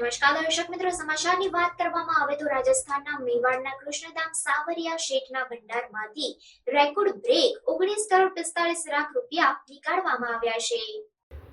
નમસ્કાર, દર્શક મિત્રો, સમાચારની વાત કરવામાં આવે તો રાજસ્થાનના મેવાડના કૃષ્ણધામ સાવરિયા શેઠના ભંડારમાંથી રેકોર્ડ બ્રેક ઓગણીસ કરોડ પિસ્તાળીસ લાખ રૂપિયા નીકાળવામાં આવ્યા છે.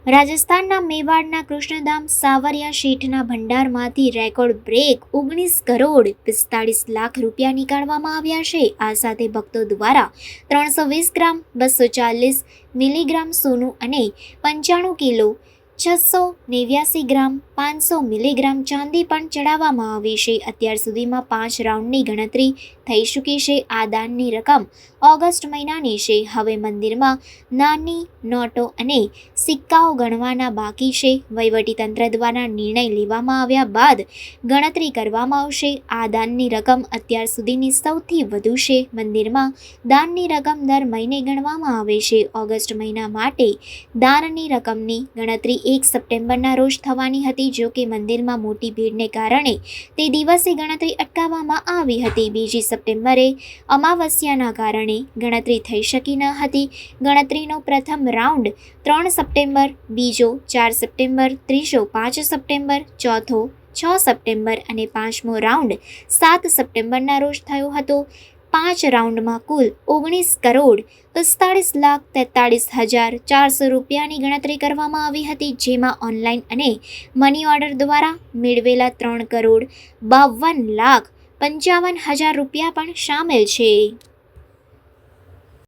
રાજસ્થાનના મેવાડના કૃષ્ણધામ સાવરિયા શેઠના ભંડારમાંથી રેકોર્ડ બ્રેક ઓગણીસ કરોડ પિસ્તાળીસ લાખ રૂપિયા નીકાળવામાં આવ્યા છે. આ સાથે ભક્તો દ્વારા ત્રણસો વીસ ગ્રામ, બસો ચાલીસ મિલીગ્રામ સોનું અને પંચાણું કિલો છસો નેવ્યાસી ગ્રામ, પાંચસો મિલીગ્રામ ચાંદી પણ ચડાવવામાં આવી છે. અત્યાર સુધીમાં પાંચ રાઉન્ડની ગણતરી થઈ ચૂકી છે. આ દાનની રકમ ઓગસ્ટ મહિનાની છે. હવે મંદિરમાં નાની નોટો અને સિક્કાઓ ગણવાના બાકી છે. વહીવટીતંત્ર દ્વારા નિર્ણય લેવામાં આવ્યા બાદ ગણતરી કરવામાં આવશે. આ દાનની રકમ અત્યાર સુધીની સૌથી વધુ છે. મંદિરમાં દાનની રકમ દર મહિને ગણવામાં આવે છે. ઓગસ્ટ મહિના માટે દાનની રકમની ગણતરી એક સપ્ટેમ્બરના રોજ થવાની હતી, જો કે મંદિરમાં મોટી ભીડને કારણે તે દિવસે ગણતરી અટકાવવામાં આવી હતી. બીજી સપ્ટેમ્બરે અમાવસ્યાના કારણે ગણતરી થઈ શકી ન હતી. ગણતરીનો પ્રથમ રાઉન્ડ ત્રણ સપ્ટેમ્બર, બીજો ચાર સપ્ટેમ્બર, ત્રીજો પાંચ સપ્ટેમ્બર, ચોથો છ સપ્ટેમ્બર અને પાંચમો રાઉન્ડ સાત સપ્ટેમ્બરના રોજ થયો હતો. પાંચ રાઉન્ડમાં કુલ ઓગણીસ કરોડ પિસ્તાળીસ લાખ તેતાળીસ હજાર ચારસો રૂપિયાની ગણતરી કરવામાં આવી હતી, જેમાં ઓનલાઈન અને મની ઓર્ડર દ્વારા મેળવેલા ત્રણ કરોડ બાવન લાખ પંચાવન હજાર રૂપિયા પણ સામેલ છે.